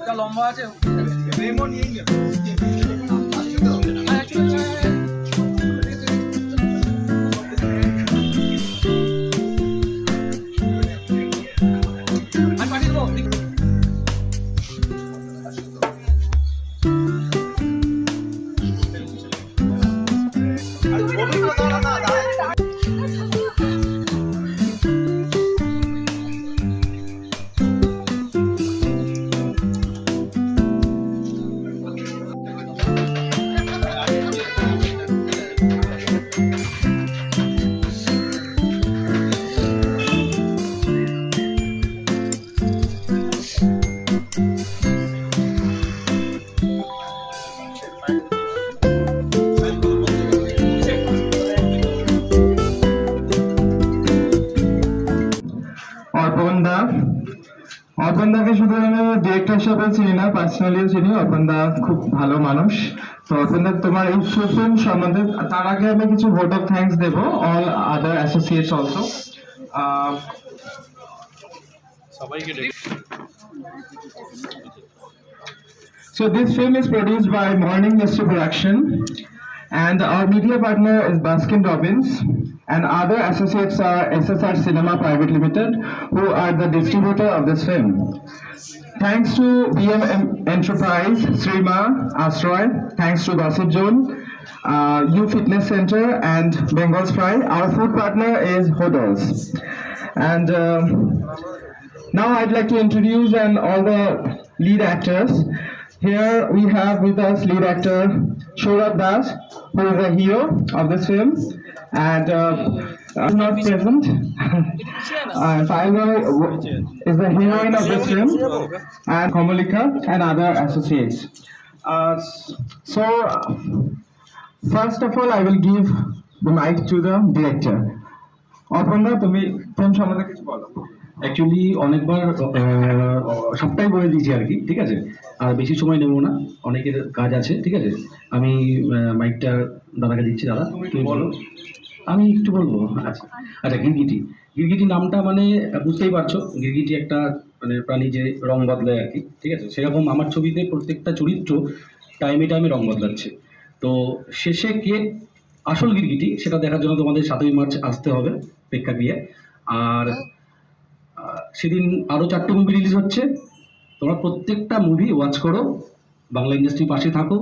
ওটা লম্বা আছে। আমি পাঠিয়ে দেবো। অর্পণ দা অর্পণ দাকে শুধু আমি ডিরেক্টর হিসেবে চিনি না পার্সোনালিও চিনি। অর্পণ দা খুব ভালো মানুষ। তো অর্পণ দা তোমার এই সুফিল্ম সম্বন্ধে তার আগে আমি কিছু ভোট অফ থ্যাঙ্কস দেবো all other associates also So this film is produced by Morning Mist Production and our media partner is Baskin Robbins and other associates are SSR Cinema Private Limited who are the distributor of this film. Thanks to BM Enterprise, Srima, Astroy, thanks to Gossip Zone, uh, U Fitness Center and Bengal Fry. Our food partner is Hodors. And um now I'd like to introduce and all the lead actors. Here we have with us lead actor Shorab Das, who is a hero of this film, and uh, uh I'm not present. uh, is the heroine of this film, and Komalika and other associates. Uh, so, first of all, I will give the mic to the director. Opanda, তুমি film সম্বন্ধে কিছু বলো? Actually অনেকবার সবটাই বলে দিয়েছি আর কি ঠিক আছে? আর বেশি সময় নেব না অনেকের কাজ আছে ঠিক আছে? আমি মাইকটা দাদাকে দিচ্ছি দাদা তুমি বলো। আমি একটু বলব আচ্ছা আচ্ছা গিরগিটি। গিরগিটি নামটা মানে বুঝতেই পারছ গিরগিটি একটা মানে প্রাণী যে রং বদলায় আর কি ঠিক আছে? সেরকম আমার ছবিতে প্রত্যেকটা চরিত্র টাইমে টাইমে রং বদলাচ্ছে। তো শেষে কে আসল গিরগিটি সেটা দেখার জন্য তোমাদের সাতই মার্চ আসতে হবে প্রেক্ষাগৃহে। আর সেদিন আরও চারটে মুভি রিলিজ হচ্ছে তোমরা প্রত্যেকটা মুভি ওয়াচ করো বাংলা ইন্ডাস্ট্রির পাশে থাকো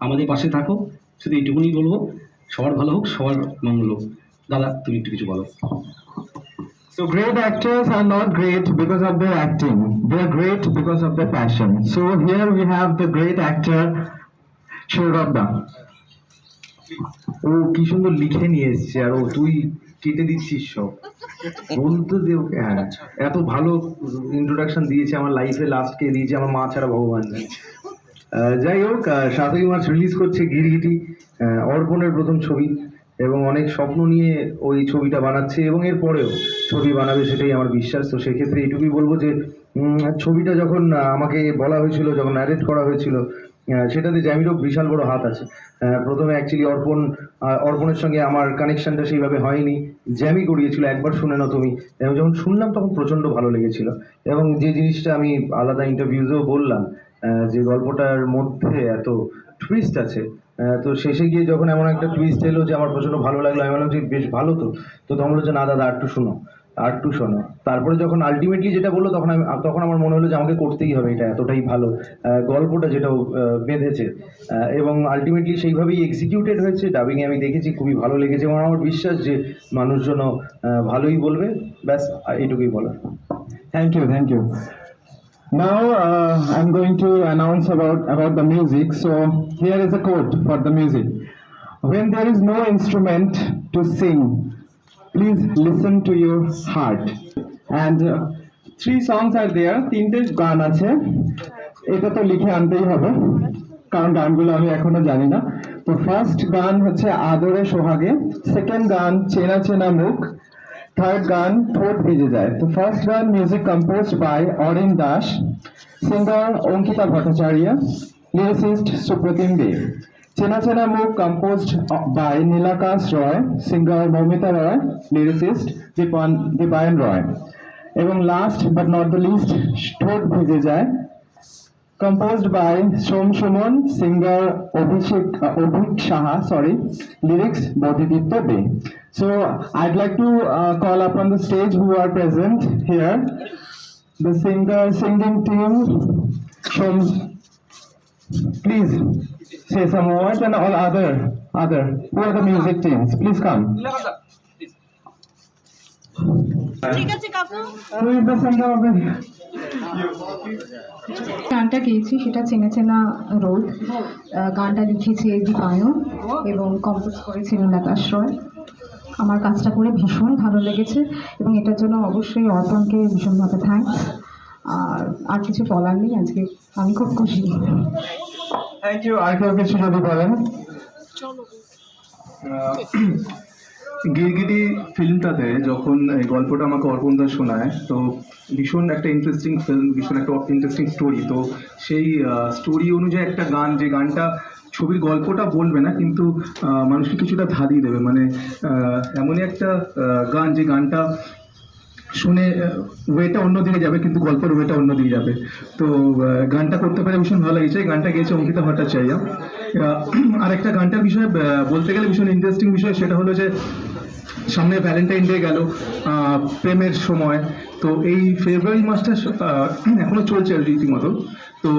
আমাদের পাশে থাকো শুধু এইটুকুনি বলব সবার ভালো হোক সবার মঙ্গল হোক দাদা তুমি একটু কিছু বলো So great actors are not great because of their acting. They are great because of their passion. So here we have the great actor Shourabda. ও কি সুন্দর লিখে নিয়ে এসছে আর ও তুই কেটে দিচ্ছিস সব। বলতে দে ওকে হ্যাঁ এত ভালো ইন্ট্রোডাকশন দিয়েছে আমার লাইফে লাস্টকে দিয়েছে আমার মা ছাড়া ভগবান নেই। যাই হোক সাতই মার্চ রিলিজ করছে গিরগিটি অর্পণের প্রথম ছবি এবং অনেক স্বপ্ন নিয়ে ওই ছবিটা বানাচ্ছে এবং এর পরেও ছবি বানাবে সেটাই আমার বিশ্বাস। তো সেক্ষেত্রে এইটুকুই বলব যে ছবিটা যখন আমাকে বলা হয়েছিল, যখন ন্যারেট করা হয়েছিল সেটাতে জ্যামিরও বিশাল বড় হাত আছে। প্রথমে অ্যাকচুয়ালি অর্পণ অর্পণের সঙ্গে আমার কানেকশনটা সেইভাবে হয়নি। জ্যামি করিয়েছিল, একবার শুনে না তুমি। এবং যখন শুনলাম তখন প্রচণ্ড ভালো লেগেছিল। এবং যে জিনিসটা আমি আলাদা ইন্টারভিউতেও বললাম যে গল্পটার মধ্যে এত টুইস্ট আছে তো শেষে গিয়ে যখন এমন একটা টুইস্ট এলো যে আমার প্রচণ্ড ভালো লাগল, আমি বললাম যে বেশ ভালো তো। তো তখন বলল যে, না দাদা, আর একটু শোনো। আরটু শোনো তারপরে যখন আলটিমেটলি যেটা বলল তখন আমি তখন আমার মনে হলো যে আমাকে করতেই হবে এটা এতটাই ভালো গল্পটা যেটা বেঁধেছে এবং আলটিমেটলি সেইভাবেই এক্সিকিউটেড হয়েছে ডাবিংয়ে আমি দেখেছি খুবই ভালো লেগেছে এবং আমার বিশ্বাস যে মানুষজন ভালোই বলবে ব্যাস এইটুকুই বলার thank you thank you Now uh, I'm going to announce about about the music. So here is a quote for the music. When there is no instrument to sing, listen to your heart. And uh, three songs are there. তিনটে গান আছে। এটা তো লিখে আনতেই হবে। কারণ গানগুলো আমি এখনও জানি না। তো ফার্স্ট গান হচ্ছে আদরে সোহাগে। সেকেন্ড গান চেনা চেনা মুখ। থার্ড গান ঠোঁট ভিজে যায়। তো ফার্স্ট গান music composed by Arin Das. Singer Ankita Bhattacharya. Lyricist Supratim Deb চেনা চেনা মুখ compose by Nilakash Roy singer Moumita Roy lyricist Dipan Dipayan Roy এবং last but not the least ঠোঁট ভেজে যায়। Compose by Som Suman singer Abhishek Avik Saha sorry lyrics Bodhaditya De so I'd like to call up on the stage who are present here the singer singing team Som please say some words and all other other who are the music teams. Please come. গানটা গেয়েছি সেটা চেনা চেনা রোদ গানটা লিখেছে দীপায়ন এবং compose করেছিল নাতাশ রয়। আমার কাজটা করে ভীষণ ভালো লেগেছে এবং এটার জন্য অবশ্যই অর্পণকে ভীষণভাবে থ্যাঙ্কস আর আর কিছু বলার নেই আজকে আমি খুব খুশি। থ্যাংক ইউ আর কেউ কিছু যদি বলেন? গিরগিটি ফিল্মটাতে যখন এই গল্পটা আমাকে অর্পণ দাস শোনায় তো ভীষণ একটা ইন্টারেস্টিং ফিল্ম ভীষণ একটা ইন্টারেস্টিং স্টোরি তো সেই স্টোরি অনুযায়ী একটা গান যে গানটা ছবির গল্পটা বলবে না কিন্তু মানুষকে কিছুটা ধাঁধিয়ে দেবে। মানে এমনই একটা গান যে গানটা শুনে ওয়েটা অন্যদিকে যাবে, কিন্তু গল্পের ওয়েটা অন্যদিকে যাবে। তো গানটা করতে পারে ভীষণ ভালো লেগেছে। গানটা গেয়েছে অঙ্কিতা ভট্টাচার্য। আর একটা গানটার বিষয়ে বলতে গেলে ভীষণ ইন্টারেস্টিং বিষয়, সেটা হলো যে, সামনে ভ্যালেন্টাইন ডে গেল প্রেমের সময়। তো এই ফেব্রুয়ারি মাসটা এখনও চলছে রীতিমতো। তো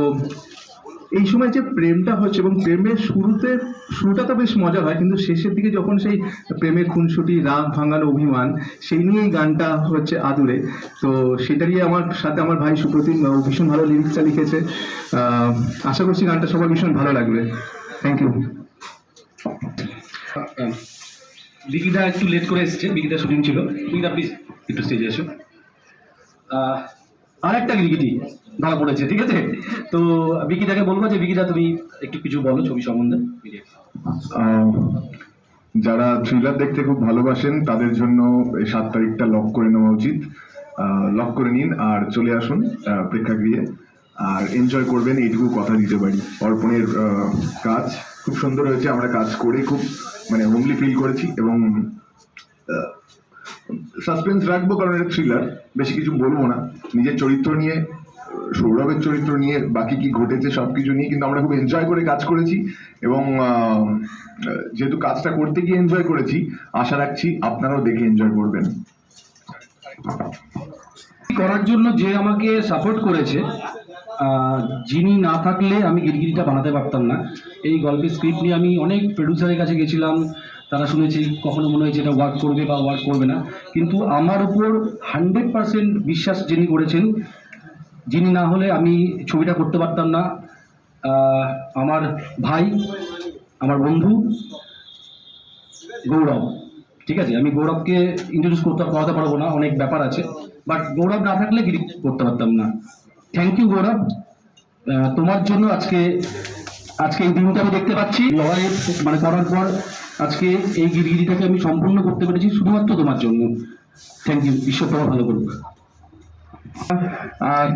এই সময় যে প্রেমটা হচ্ছে এবং প্রেমের শুরুতে শুরুটা তো বেশ মজা হয় কিন্তু শেষের দিকে যখন সেই প্রেমের খুনসুটি রাগ ভাঙানো অভিমান সেই নিয়েই গানটা হচ্ছে আদুরে। তো সেটা নিয়ে আমার সাথে আমার ভাই সুপ্রতিম ভীষণ ভালো লিরিক্সটা লিখেছে। আশা করছি গানটা সবার ভীষণ ভালো লাগবে। থ্যাংক ইউ বিকিদা একটু লেট করে এসেছে বিকিদা শুটিং ছিল। বিকিদা প্লিজ একটু স্টেজে এসো। আহ, আরেকটা গিরগিটি ধরা পড়েছে, ঠিক আছে? তো বিকিদাকে বলব যে বিকিটা তুমি একটু কিছু বলো ছবি সম্বন্ধে। যারা থ্রিলার দেখতে খুব ভালোবাসেন, তাদের জন্য এই সাত তারিখটা লক করে নেওয়া উচিত। লক করে নিন আর চলে আসুন প্রেক্ষাগৃহে। আর এনজয় করবেন, এইটুকু কথা দিতে পারি। অর্পণের কাজ খুব সুন্দর হয়েছে, আমরা কাজ করে খুব মানে হোমলি ফিল করেছি এবং সাসপেন্স রাখব কারণ এটা থ্রিলার বেশি কিছু বলব না। নিজের চরিত্র নিয়ে সৌরভের চরিত্র নিয়ে বাকি কি ঘটেছে সব কিছু নিয়ে, কিন্তু আমরা খুব এনজয় করে কাজ করেছি এবং যেহেতু কাজটা করতে গিয়ে এনজয় করেছি, আশা রাখছি আপনারাও দেখে এনজয় করবেন। করার জন্য যে আমাকে সাপোর্ট করেছে যিনি না থাকলে আমি গিরগিরিটা বানাতে পারতাম না। এই গল্পের স্ক্রিপ্ট নিয়ে আমি অনেক প্রডিউসারের কাছে গেছিলাম, তারা শুনেছি কখনো মনে হয়েছে এটা ওয়ার্ক করবে বা ওয়ার্ক করবে না। কিন্তু আমার উপর হান্ড্রেড পার্সেন্ট বিশ্বাস যিনি করেছেন যিনি না হলে আমি ছবিটা করতে পারতাম না। আমার ভাই, আমার বন্ধু গৌরব। ঠিক আছে? আমি গৌরবকে ইন্ট্রোডিউস করতে করাতে পারব না, অনেক ব্যাপার আছে। বাট গৌরব না থাকলে গিরি করতে পারতাম না। Thank you Gaurav. তোমার জন্য আজকে আজকে এই দিনটা আমি দেখতে পাচ্ছি। লড়াই মানে করার পর আজকে এই গিরগিরিটাকে আমি সম্পূর্ণ করতে পেরেছি শুধুমাত্র তোমার জন্য। থ্যাংক ইউ ঈশ্বর তোমার ভালো করুক।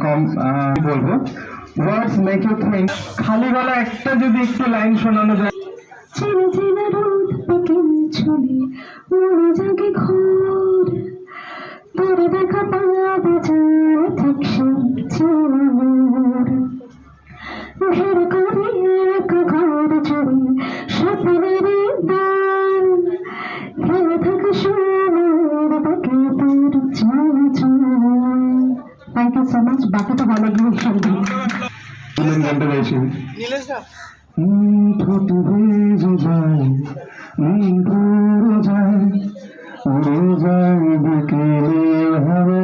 কম- বলব? ওয়ার্ডস মেক ইউ থিঙ্ক খালি গলা একটা যদি একটু লাইন শোনানো যায়। চেনা চেনা রোদ পেকে ছবি মনে জাগে ঘোর তোর দেখা পাওয়া যায় গানটা গাইছি। নীলেশ দা। ঠোঁট ভেজে যায় নীল পুরো যায় উড়ে যায় বিকেলের হাওয়া।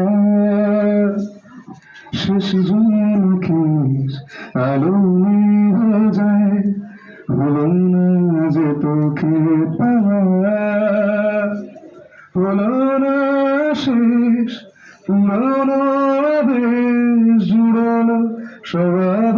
শেষ জনকের আলো হয়ে যায় হলো না যে তোকে পাওয়া। হলো না শেষ পুরনো বেশ জুড়ানো সবার